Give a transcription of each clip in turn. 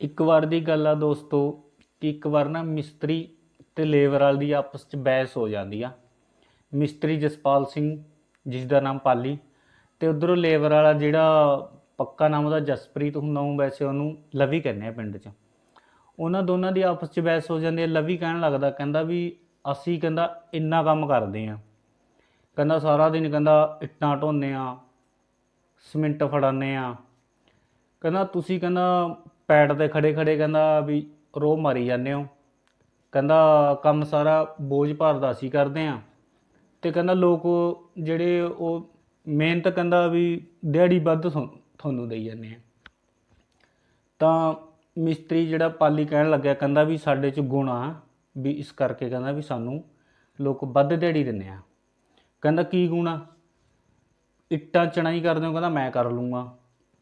ਇੱਕ ਵਾਰ ਦੀ ਗੱਲ ਆ ਦੋਸਤੋ, ਕਿ ਇੱਕ ਵਾਰ ਨਾ ਮਿਸਤਰੀ ਤੇ ਲੇਬਰ ਵਾਲ ਦੀ ਆਪਸ 'ਚ ਬਹਿਸ ਹੋ ਜਾਂਦੀ ਆ। ਮਿਸਤਰੀ ਜਸਪਾਲ ਸਿੰਘ, ਜਿਸ ਦਾ ਨਾਮ ਪਾਲੀ, ਤੇ ਉਧਰੋਂ ਲੇਬਰ ਵਾਲਾ ਜਿਹੜਾ ਪੱਕਾ ਨਾਮ ਉਹਦਾ ਜਸਪ੍ਰੀਤ ਹੁੰਦਾ, ਉਹ ਵੈਸੇ ਉਹਨੂੰ ਲਵੀ ਕਹਿੰਦੇ ਆ ਪਿੰਡ 'ਚ। ਉਹਨਾਂ ਦੋਨਾਂ ਦੀ ਆਪਸ 'ਚ ਬਹਿਸ ਹੋ ਜਾਂਦੀ ਹੈ ਲਵੀ ਕਹਿਣ ਲੱਗਦਾ, ਕਹਿੰਦਾ ਵੀ ਅਸੀਂ ਕਹਿੰਦਾ ਇੰਨਾ ਕੰਮ ਕਰਦੇ ਆ। ਕਹਿੰਦਾ ਸਾਰਾ ਦਿਨ ਕਹਿੰਦਾ ਇੱਟਾਂ ਢੋਨੇ ਆ, ਸਿਮੈਂਟ ਫੜਾਉਂਦੇ ਆ। ਕਹਿੰਦਾ ਤੁਸੀਂ ਕਹਿੰਦਾ ਪੈੜ ਤੇ ਖੜੇ ਖੜੇ ਕਹਿੰਦਾ ਵੀ ਰੋ ਮਾਰੀ ਜਾਂਦੇ ਹੋ। ਕਹਿੰਦਾ ਕੰਮ ਸਾਰਾ ਬੋਝ ਭਰਦਾ ਅਸੀਂ ਕਰਦੇ ਆ ਤੇ ਕਹਿੰਦਾ ਲੋਕ ਜਿਹੜੇ ਉਹ ਮਿਹਨਤ ਕਹਿੰਦਾ ਵੀ ਦਿਹਾੜੀ ਵੱਧ ਤੁਹਾਨੂੰ ਤੁਹਾਨੂੰ ਦੇਈ ਜਾਂਦੇ ਆ ਤਾਂ ਮਿਸਤਰੀ ਜਿਹੜਾ ਪਾਲੀ ਕਹਿਣ ਲੱਗਿਆ ਕਹਿੰਦਾ ਵੀ ਸਾਡੇ 'ਚ ਗੁਣ ਆ ਵੀ ਇਸ ਕਰਕੇ ਕਹਿੰਦਾ ਵੀ ਸਾਨੂੰ ਲੋਕ ਵੱਧ ਦਿਹਾੜੀ ਦਿੰਦੇ ਆ। ਕਹਿੰਦਾ ਕੀ ਗੁਣ ਆ? ਇੱਟਾਂ ਚਣਾਈ ਕਰਦੇ ਹੋ ਕਹਿੰਦਾ ਮੈਂ ਕਰ ਲੂੰਗਾ।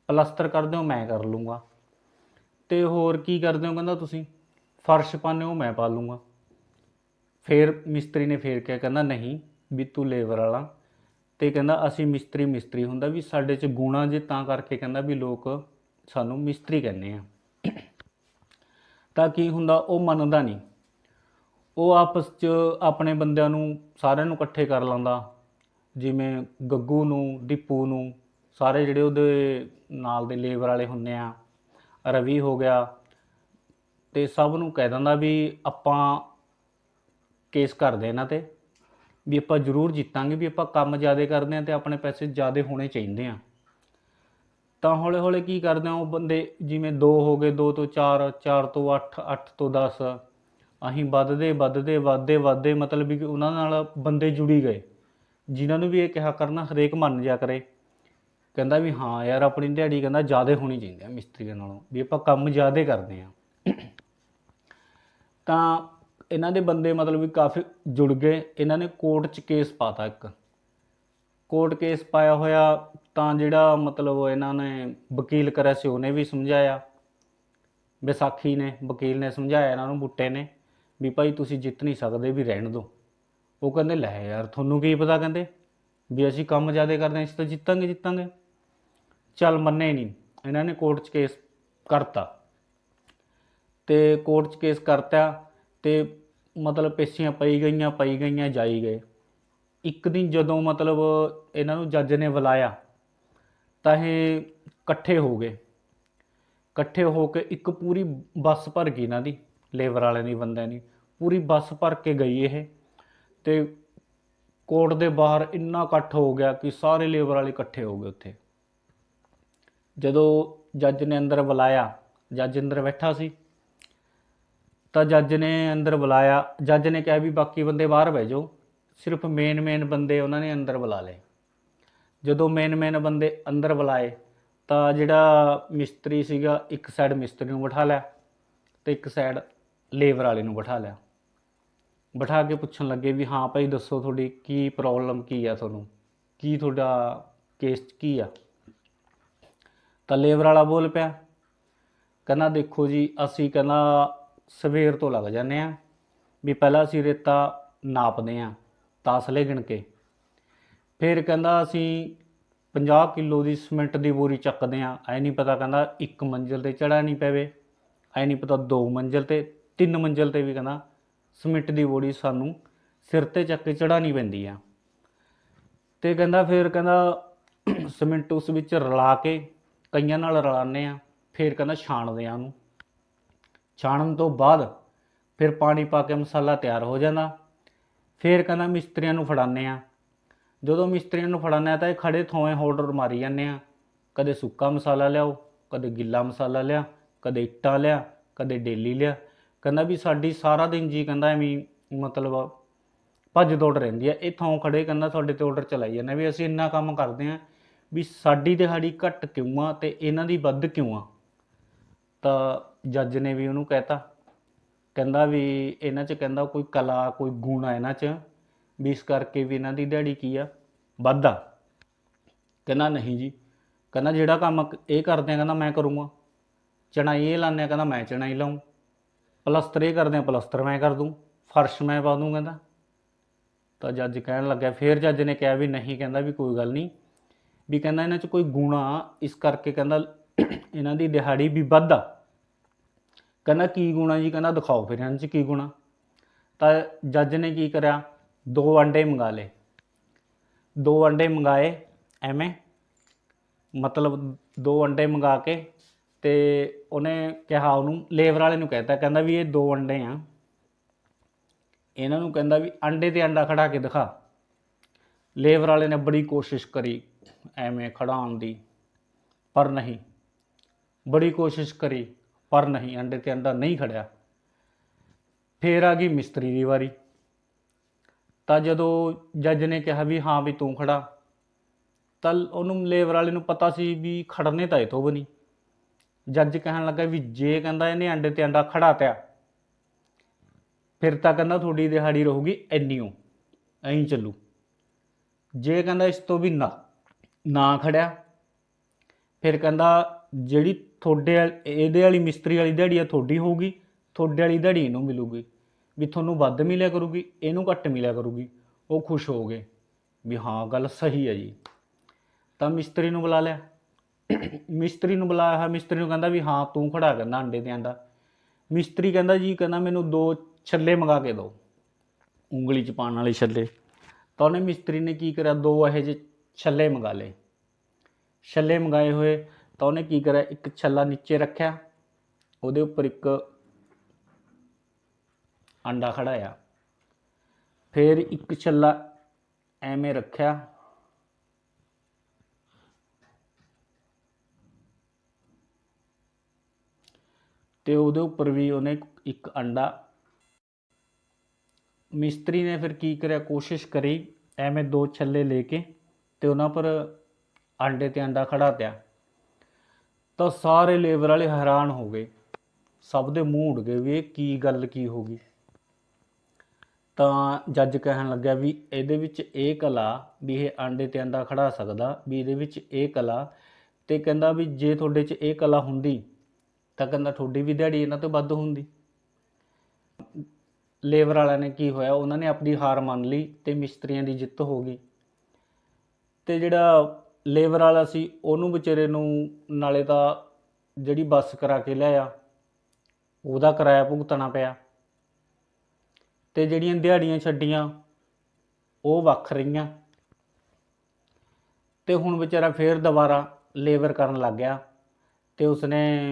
ਪਲਸਤਰ ਕਰਦੇ ਹੋ ਮੈਂ ਕਰ ਲੂੰਗਾ। ਤੇ ਹੋਰ ਕੀ ਕਰਦੇ ਹੋ ਕਹਿੰਦਾ ਤੁਸੀਂ? ਫਰਸ਼ ਪਾਉਂਦੇ ਹੋ, ਮੈਂ ਪਾ ਲੂੰਗਾ ਫਿਰ ਮਿਸਤਰੀ ਨੇ ਫੇਰ ਕਿਹਾ, ਕਹਿੰਦਾ ਨਹੀਂ ਵੀ ਤੂੰ ਲੇਬਰ ਵਾਲਾ। ਤੇ ਕਹਿੰਦਾ ਅਸੀਂ ਮਿਸਤਰੀ ਮਿਸਤਰੀ ਹੁੰਦਾ ਵੀ ਸਾਡੇ 'ਚ ਗੁਣਾ ਜੇ ਤਾਂ ਕਰਕੇ ਕਹਿੰਦਾ ਵੀ ਲੋਕ ਸਾਨੂੰ ਮਿਸਤਰੀ ਕਹਿੰਦੇ ਆ। ਤਾਂ ਕੀ ਹੁੰਦਾ, ਉਹ ਮੰਨਦਾ ਨਹੀਂ। ਉਹ ਆਪਸ 'ਚ ਆਪਣੇ ਬੰਦਿਆਂ ਨੂੰ ਸਾਰਿਆਂ ਨੂੰ ਇਕੱਠੇ ਕਰ ਲੈਂਦਾ। ਜਿਵੇਂ ਗੱਗੂ ਨੂੰ ਦੀਪੂ ਨੂੰ, ਸਾਰੇ ਜਿਹੜੇ ਉਹਦੇ ਨਾਲ ਦੇ ਲੇਬਰ ਵਾਲੇ ਹੁੰਦੇ ਆ। ਰਵੀ ਹੋ ਗਿਆ ਤੇ ਸਭ ਨੂੰ ਕਹਿ ਦਿੰਦਾ ਵੀ ਆਪਾਂ ਕੇਸ ਕਰਦੇ ਇਹਨਾਂ ਤੇ, ਵੀ ਆਪਾਂ ਜ਼ਰੂਰ ਜਿੱਤਾਂਗੇ, ਵੀ ਆਪਾਂ ਕੰਮ ਜ਼ਿਆਦਾ ਕਰਦੇ ਆ ਤੇ ਆਪਣੇ ਪੈਸੇ ਜ਼ਿਆਦਾ ਹੋਣੇ ਚਾਹੀਦੇ ਆ ਤਾਂ ਹੌਲੇ ਹੌਲੇ ਕੀ ਕਰਦੇ ਆ ਉਹ ਬੰਦੇ ਜਿਵੇਂ 2 ਹੋ ਗਏ 2 ਤੋਂ 4 4 ਤੋਂ 8 8 ਤੋਂ 10 ਅਸੀਂ ਵੱਧਦੇ ਵੱਧਦੇ ਵੱਧਦੇ ਵੱਧਦੇ, ਮਤਲਬ ਵੀ ਉਹਨਾਂ ਨਾਲ ਬੰਦੇ ਜੁੜੀ ਗਏ, ਜਿਨ੍ਹਾਂ ਨੂੰ ਵੀ ਇਹ ਕਿਹਾ ਕਰਨਾ, ਹਰੇਕ ਮੰਨ ਜਾ ਕਰੇ। ਕਹਿੰਦਾ ਵੀ ਹਾਂ ਯਾਰ, ਆਪਣੀ ਦਿਹਾੜੀ ਕਹਿੰਦਾ ਜ਼ਿਆਦਾ ਹੋਣੀ ਚਾਹੀਦੀ ਆ ਮਿਸਤਰੀਆਂ ਨਾਲੋਂ, ਵੀ ਆਪਾਂ ਕੰਮ ਜ਼ਿਆਦਾ ਕਰਦੇ ਆ। ਤਾਂ ਇਹਨਾਂ ਦੇ ਬੰਦੇ ਮਤਲਬ ਵੀ ਕਾਫੀ ਜੁੜ ਗਏ। ਇਹਨਾਂ ਨੇ ਕੋਰਟ 'ਚ ਕੇਸ ਪਾਤਾ ਇੱਕ। ਕੋਰਟ ਕੇਸ ਪਾਇਆ ਹੋਇਆ ਤਾਂ ਜਿਹੜਾ ਮਤਲਬ ਇਹਨਾਂ ਨੇ ਵਕੀਲ ਕਰਿਆ ਸੀ, ਉਹਨੇ ਵੀ ਸਮਝਾਇਆ। ਵਿਸਾਖੀ ਨੇ, ਵਕੀਲ ਨੇ ਸਮਝਾਇਆ, ਇਹਨਾਂ ਨੂੰ ਬੁੱਟੇ ਨੇ, ਵੀ ਭਾਈ ਤੁਸੀਂ ਜਿੱਤ ਨਹੀਂ ਸਕਦੇ, ਵੀ ਰਹਿਣ ਦਿਓ। ਉਹ ਕਹਿੰਦੇ, ਲੈ ਯਾਰ, ਤੁਹਾਨੂੰ ਕੀ ਪਤਾ ਕਹਿੰਦੇ? ਵੀ ਅਸੀਂ ਕੰਮ ਜ਼ਿਆਦਾ ਕਰਦੇ ਹਾਂ ਅਸੀਂ ਤਾਂ ਜਿੱਤਾਂਗੇ ਜਿੱਤਾਂਗੇ। ਚੱਲ ਮੰਨੇ ਨਹੀਂ। ਇਹਨਾਂ ਨੇ ਕੋਰਟ 'ਚ ਕੇਸ ਕਰਤਾ। ਤੇ ਕੋਰਟ 'ਚ ਕੇਸ ਕਰਤਾ ਤੇ ਮਤਲਬ ਪੇਸ਼ੀਆਂ ਪਈ ਗਈਆਂ ਪਈ ਗਈਆਂ, ਜਾਈ ਗਏ। ਇੱਕ ਦਿਨ ਜਦੋਂ ਮਤਲਬ ਇਹਨਾਂ ਨੂੰ ਜੱਜ ਨੇ ਬੁਲਾਇਆ, ਤਾਂ ਇਹ ਇਕੱਠੇ ਹੋ ਗਏ। ਇਕੱਠੇ ਹੋ ਕੇ ਇੱਕ ਪੂਰੀ ਬੱਸ ਭਰ ਗਈ ਇਹਨਾਂ ਦੀ, ਲੇਬਰ ਵਾਲਿਆਂ ਦੀ, ਬੰਦਿਆਂ ਦੀ। ਪੂਰੀ ਬੱਸ ਭਰ ਕੇ ਗਈ ਇਹ। ਤੇ ਕੋਰਟ ਦੇ ਬਾਹਰ ਇੰਨਾ ਇਕੱਠ ਹੋ ਗਿਆ ਕਿ ਸਾਰੇ ਲੇਬਰ ਵਾਲੇ ਇਕੱਠੇ ਹੋ ਗਏ ਉੱਥੇ। ਜਦੋਂ ਜੱਜ ਨੇ ਅੰਦਰ ਬੁਲਾਇਆ, ਜੱਜ ਅੰਦਰ ਬੈਠਾ ਸੀ, ਤਾਂ ਜੱਜ ਨੇ ਅੰਦਰ ਬੁਲਾਇਆ, ਜੱਜ ਨੇ ਕਿਹਾ ਵੀ ਬਾਕੀ ਬੰਦੇ ਬਾਹਰ ਬਹਿ ਜਾਓ, ਸਿਰਫ ਮੇਨ ਮੇਨ ਬੰਦੇ ਉਹਨਾਂ ਨੇ ਅੰਦਰ ਬੁਲਾ ਲਏ। ਜਦੋਂ ਮੇਨ ਮੇਨ ਬੰਦੇ ਅੰਦਰ ਬੁਲਾਏ, ਤਾਂ ਜਿਹੜਾ ਮਿਸਤਰੀ ਸੀਗਾ, ਇੱਕ ਸਾਈਡ ਮਿਸਤਰੀ ਨੂੰ ਬਿਠਾ ਲਿਆ ਤੇ ਇੱਕ ਸਾਈਡ ਲੇਬਰ ਵਾਲੇ ਨੂੰ ਬਿਠਾ ਲਿਆ। ਬਿਠਾ ਕੇ ਪੁੱਛਣ ਲੱਗੇ ਵੀ, ਹਾਂ ਭਾਈ, ਦੱਸੋ ਤੁਹਾਡੀ ਕੀ ਪ੍ਰੋਬਲਮ ਕੀ ਆ ਤੁਹਾਨੂੰ? ਕੀ ਤੁਹਾਡਾ ਕੇਸ ਕੀ ਆ? ਤਾਂ ਲੇਬਰ ਵਾਲਾ ਬੋਲ ਪਿਆ। ਕਹਿੰਦਾ, ਦੇਖੋ ਜੀ, ਅਸੀਂ ਕਹਿੰਦਾ ਸਵੇਰ ਤੋਂ ਲੱਗ ਜਾਂਦੇ ਆ ਵੀ ਪਹਿਲਾਂ ਅਸੀਂ ਰੇਤਾ ਨਾਪਦੇ ਆ ਤਾਸਲੇ ਗਿਣ ਕੇ। ਫਿਰ ਕਹਿੰਦਾ, ਅਸੀਂ 50 ਕਿਲੋ ਦੀ ਸਿਮੈਂਟ ਦੀ ਬੋਰੀ ਚੱਕਦੇ ਆ ਐ ਨਹੀਂ ਪਤਾ ਕਹਿੰਦਾ ਇੱਕ ਮੰਜ਼ਿਲ ਤੇ ਚੜਾ ਨਹੀਂ ਪਵੇ। ਐ ਨਹੀਂ ਪਤਾ ਦੋ ਮੰਜ਼ਿਲ ਤੇ, ਤਿੰਨ ਮੰਜ਼ਿਲ ਤੇ ਵੀ ਕਹਿੰਦਾ ਸਿਮੈਂਟ ਦੀ ਬੋਰੀ ਸਾਨੂੰ ਸਿਰ ਤੇ ਚੱਕ ਕੇ ਚੜਾਣੀ ਪੈਂਦੀ ਆ। ਤੇ ਕਹਿੰਦਾ, ਫਿਰ ਕਹਿੰਦਾ ਸਿਮੈਂਟ ਉਸ ਵਿੱਚ ਰਲਾ ਕੇ ਕਈਆਂ ਨਾਲ ਰਲਾਉਂਦੇ ਆ ਫਿਰ ਕਹਿੰਦਾ ਛਾਣਦੇ ਆ ਉਹਨੂੰ। ਛਾਣਨ ਤੋਂ ਬਾਅਦ ਫਿਰ ਪਾਣੀ ਪਾ ਕੇ ਮਸਾਲਾ ਤਿਆਰ ਹੋ ਜਾਂਦਾ। ਫਿਰ ਕਹਿੰਦਾ ਮਿਸਤਰੀਆਂ ਨੂੰ ਫੜਾਉਂਦੇ ਆ ਜਦੋਂ ਮਿਸਤਰੀਆਂ ਨੂੰ ਫੜਾਉਂਦੇ ਆ ਤਾਂ ਇਹ ਖੜੇ ਥੋਵੇਂ ਹੋਲਡਰ ਮਾਰੀ ਜਾਂਦੇ ਆ ਕਦੇ ਸੁੱਕਾ ਮਸਾਲਾ ਲਿਆਓ, ਕਦੇ ਗਿੱਲਾ ਮਸਾਲਾ ਲਿਆ, ਕਦੇ ਇੱਟਾਂ ਲਿਆ, ਕਦੇ ਡੇਲੀ ਲਿਆ। ਕਹਿੰਦਾ ਵੀ ਸਾਡੀ ਸਾਰਾ ਦਿਨ ਜੀ ਕਹਿੰਦਾ ਐਵੇਂ ਮਤਲਬ ਭੱਜ ਦੌੜ ਰਹਿੰਦੀ ਆ ਇਹ ਥਾਂ ਖੜੇ ਕਹਿੰਦਾ ਤੁਹਾਡੇ ਤੇ ਆਰਡਰ ਚਲਾਈ ਜਾਂਦੇ ਵੀ ਅਸੀਂ ਇੰਨਾ ਕੰਮ ਕਰਦੇ ਆ ਵੀ ਸਾਡੀ ਦਿਹਾੜੀ ਘੱਟ ਕਿਉਂ ਆ ਤੇ ਇਹਨਾਂ ਦੀ ਵੱਧ ਕਿਉਂ ਆ? ਤਾਂ ਜੱਜ ਨੇ ਵੀ ਉਹਨੂੰ ਕਹਿਤਾ। ਕਹਿੰਦਾ ਵੀ ਇਹਨਾਂ 'ਚ ਕਹਿੰਦਾ ਕੋਈ ਕਲਾ, ਕੋਈ ਗੁਣ ਆ ਇਹਨਾਂ 'ਚ, ਵੀ ਇਸ ਕਰਕੇ ਵੀ ਇਹਨਾਂ ਦੀ ਦਿਹਾੜੀ ਕੀ ਆ? ਵੱਧ ਆ। ਕਹਿੰਦਾ ਨਹੀਂ ਜੀ। ਕਹਿੰਦਾ ਜਿਹੜਾ ਕੰਮ ਇਹ ਕਰਦੇ ਆ, ਕਹਿੰਦਾ ਮੈਂ ਕਰੂੰਗਾ। ਚਣਾਈ ਇਹ ਲਾਉਂਦੇ ਆ, ਕਹਿੰਦਾ ਮੈਂ ਚਣਾਈ ਲਾਉਂ ਪਲਸਤਰ ਇਹ ਕਰਦੇ ਆ, ਪਲਸਤਰ ਮੈਂ ਕਰ ਦੂੰ। ਫਰਸ਼ ਮੈਂ ਪਾ ਦੂੰ, ਕਹਿੰਦਾ। ਤਾਂ ਜੱਜ ਕਹਿਣ ਲੱਗਿਆ। ਫਿਰ ਜੱਜ ਨੇ ਕਿਹਾ ਵੀ ਨਹੀਂ, ਕਹਿੰਦਾ ਵੀ ਕੋਈ ਗੱਲ ਨਹੀਂ। ਵੀ ਕਹਿੰਦਾ ਇਹਨਾਂ 'ਚ ਕੋਈ ਗੁਣਾ ਇਸ ਕਰਕੇ ਕਹਿੰਦਾ ਇਹਨਾਂ ਦੀ ਦਿਹਾੜੀ ਵੀ ਵੱਧ ਆ। ਕਹਿੰਦਾ ਕੀ ਗੁਣਾ ਜੀ? ਕਹਿੰਦਾ ਦਿਖਾਓ ਫਿਰ ਇਹਨਾਂ 'ਚ ਕੀ ਗੁਣਾ। ਤਾਂ ਜੱਜ ਨੇ ਕੀ ਕਰਿਆ? ਦੋ ਅੰਡੇ ਮੰਗਾ ਲਏ। ਦੋ ਅੰਡੇ ਮੰਗਾਏ ਐਵੇਂ। ਮਤਲਬ ਦੋ ਅੰਡੇ ਮੰਗਾ ਕੇ ਤੇ ਉਹਨੇ ਕਿਹਾ ਉਹਨੂੰ, ਲੇਬਰ ਵਾਲੇ ਨੂੰ ਕਹਿਤਾ, ਕਹਿੰਦਾ ਵੀ ਇਹ ਦੋ ਅੰਡੇ ਆ। ਇਹਨਾਂ ਨੂੰ ਕਹਿੰਦਾ ਵੀ ਅੰਡੇ ਤੇ ਅੰਡਾ ਖੜਾ ਕੇ ਦਿਖਾ। ਲੇਬਰ ਵਾਲੇ ਨੇ ਬੜੀ ਕੋਸ਼ਿਸ਼ ਕਰੀ। ਐਵੇਂ ਖੜਾਉਣ ਦੀ। ਪਰ ਨਹੀਂ। ਬੜੀ ਕੋਸ਼ਿਸ਼ ਕਰੀ, ਪਰ ਨਹੀਂ, ਅੰਡੇ ਤੇ ਅੰਡਾ ਨਹੀਂ ਖੜਿਆ ਫੇਰ ਆ ਗਈ ਮਿਸਤਰੀ ਦੀ ਵਾਰੀ। ਤਾਂ ਜਦੋਂ ਜੱਜ ਨੇ ਕਿਹਾ ਵੀ ਹਾਂ ਵੀ ਤੂੰ ਖੜਾ ਤਾਂ ਉਹਨੂੰ ਲੇਬਰ ਵਾਲੇ ਨੂੰ ਪਤਾ ਸੀ ਵੀ ਖੜਨੇ ਤਾਂ ਇਥੋਂ ਬਣੀ ਜੱਜ ਕਹਿਣ ਲੱਗਾ ਵੀ ਜੇ ਕਹਿੰਦਾ ਇਹਨੇ ਅੰਡੇ ਤੇ ਅੰਡਾ ਖੜਾ ਤਿਆ, ਫਿਰ ਤਾਂ ਕਹਿੰਦਾ ਤੁਹਾਡੀ ਦਿਹਾੜੀ ਰਹੂਗੀ ਇੰਨੀਓ ਐਂ ਚੱਲੂ। ਜੇ ਕਹਿੰਦਾ ਇਸ ਤੋਂ ਵੀ ਨਾ ਨਾ ਖੜਿਆ। ਫਿਰ ਕਹਿੰਦਾ, ਜਿਹੜੀ ਤੁਹਾਡੇ ਇਹਦੇ ਵਾਲੀ ਮਿਸਤਰੀ ਵਾਲੀ ਦਿਹਾੜੀ ਆ, ਤੁਹਾਡੀ ਹੋਊਗੀ। ਤੁਹਾਡੇ ਵਾਲੀ ਦਿਹਾੜੀ ਇਹਨੂੰ ਮਿਲੂਗੀ। ਵੀ ਤੁਹਾਨੂੰ ਵੱਧ ਮਿਲਿਆ ਕਰੂਗੀ, ਇਹਨੂੰ ਘੱਟ ਮਿਲਿਆ ਕਰੂਗੀ। ਉਹ ਖੁਸ਼ ਹੋ ਗਏ ਵੀ ਹਾਂ, ਗੱਲ ਸਹੀ ਹੈ ਜੀ। ਤਾਂ ਮਿਸਤਰੀ ਨੂੰ ਬੁਲਾ ਲਿਆ। ਮਿਸਤਰੀ ਨੂੰ ਬੁਲਾਇਆ ਹੈ ਮਿਸਤਰੀ ਨੂੰ ਕਹਿੰਦਾ ਵੀ ਹਾਂ, ਤੂੰ ਖੜਾ ਕਹਿੰਦਾ ਅੰਡੇ ਤੇ ਅੰਡਾ ਮਿਸਤਰੀ ਕਹਿੰਦਾ ਜੀ, ਕਹਿੰਦਾ ਮੈਨੂੰ ਦੋ ਛੱਲੇ ਮੰਗਾ ਕੇ ਦਿਓ। ਉਂਗਲੀ ਚ ਪਾਉਣ ਵਾਲੇ ਛੱਲੇ। ਤਾਂ ਉਹਨੇ ਮਿਸਤਰੀ ਨੇ ਕੀ ਕਰਿਆ? ਦੋ ਇਹੋ ਜਿਹੇ ਛੱਲੇ ਮੰਗਾ ਲਏ। ਛੱਲੇ ਮੰਗਾਏ ਹੋਏ ਤਾਂ ਉਹਨੇ ਕੀ ਕਰਿਆ? ਇੱਕ ਛੱਲਾ ਨੀਚੇ ਰੱਖਿਆ। ਉਹਦੇ ਉੱਪਰ ਇੱਕ ਅੰਡਾ ਖੜਾਇਆ। ਫਿਰ ਇੱਕ ਛੱਲਾ ਐਵੇਂ ਰੱਖਿਆ। ਤੇ ਉਹਦੇ ਉੱਪਰ ਵੀ ਉਹਨੇ ਇੱਕ ਅੰਡਾ। ਮਿਸਤਰੀ ਨੇ ਫਿਰ ਕੀ ਕਰਿਆ? ਕੋਸ਼ਿਸ਼ ਕਰੀ ਐਵੇਂ ਦੋ ਛੱਲੇ ਲੈ ਕੇ ਤੇ ਉਹਨਾਂ ਪਰ ਅੰਡੇ ਤੇ ਅੰਡਾ ਖੜਾ ਤਿਆ। ਤਾਂ ਸਾਰੇ ਲੇਬਰ ਵਾਲੇ ਹੈਰਾਨ ਹੋ ਗਏ। ਸਭ ਦੇ ਮੂੰਹ ਉੱਡ ਗਏ ਵੀ ਇਹ ਕੀ ਗੱਲ ਕੀ ਹੋ ਗਈ। ਤਾਂ ਜੱਜ ਕਹਿਣ ਲੱਗਿਆ ਵੀ ਇਹਦੇ ਵਿੱਚ ਇਹ ਕਲਾ ਵੀ ਇਹ ਅੰਡੇ ਤੇ ਅੰਡਾ ਖੜਾ ਸਕਦਾ, ਵੀ ਇਹਦੇ ਵਿੱਚ ਇਹ ਕਲਾ। ਤੇ ਕਹਿੰਦਾ ਵੀ ਜੇ ਤੁਹਾਡੇ 'ਚ ਇਹ ਕਲਾ ਹੁੰਦੀ, ਤਾਂ ਕਹਿੰਦਾ ਤੁਹਾਡੀ ਵੀ ਦਿਹਾੜੀ ਇਹਨਾਂ ਤੋਂ ਵੱਧ ਹੁੰਦੀ। ਲੇਬਰ ਵਾਲਿਆਂ ਨੇ ਕੀ ਹੋਇਆ, ਉਹਨਾਂ ਨੇ ਆਪਣੀ ਹਾਰ ਮੰਨ ਲਈ ਤੇ ਮਿਸਤਰੀਆਂ ਦੀ ਜਿੱਤ ਹੋ ਗਈ। ਤੇ ਜਿਹੜਾ ਲੇਬਰ ਵਾਲਾ ਸੀ, ਉਹਨੂੰ ਵਿਚਾਰੇ ਨੂੰ ਨਾਲੇ ਤਾਂ ਜਿਹੜੀ ਬੱਸ ਕਰਾ ਕੇ ਲਿਆਇਆ, ਉਹਦਾ ਕਿਰਾਇਆ ਭੁਗਤਣਾ ਪਿਆ। ਤੇ ਜਿਹੜੀਆਂ ਦਿਹਾੜੀਆਂ ਛੱਡੀਆਂ, ਉਹ ਵੱਖ ਰਹੀਆਂ। ਤੇ ਹੁਣ ਵਿਚਾਰਾ ਫੇਰ ਦੁਬਾਰਾ ਲੇਬਰ ਕਰਨ ਲੱਗ ਗਿਆ। ਤੇ ਉਸਨੇ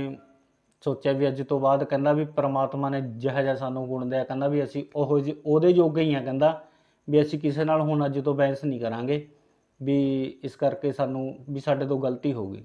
ਸੋਚਿਆ ਵੀ ਅੱਜ ਤੋਂ ਬਾਅਦ ਕਹਿੰਦਾ ਵੀ ਪ੍ਰਮਾਤਮਾ ਨੇ ਜਿਹਾ ਜਿਹਾ ਸਾਨੂੰ ਗੁਣ ਦਿਆ, ਕਹਿੰਦਾ ਵੀ ਅਸੀਂ ਉਹੋ ਜਿਹੇ- ਉਹਦੇ ਜੋਗੇ ਹੀ ਆ ਕਹਿੰਦਾ, ਵੀ ਅਸੀਂ ਕਿਸੇ ਨਾਲ ਹੁਣ ਅੱਜ ਤੋਂ ਬਹਿਸ ਨਹੀਂ ਕਰਾਂਗੇ। ਵੀ ਇਸ ਕਰਕੇ ਸਾਨੂੰ ਵੀ ਸਾਡੇ ਤੋਂ ਗਲਤੀ ਹੋ ਗਈ।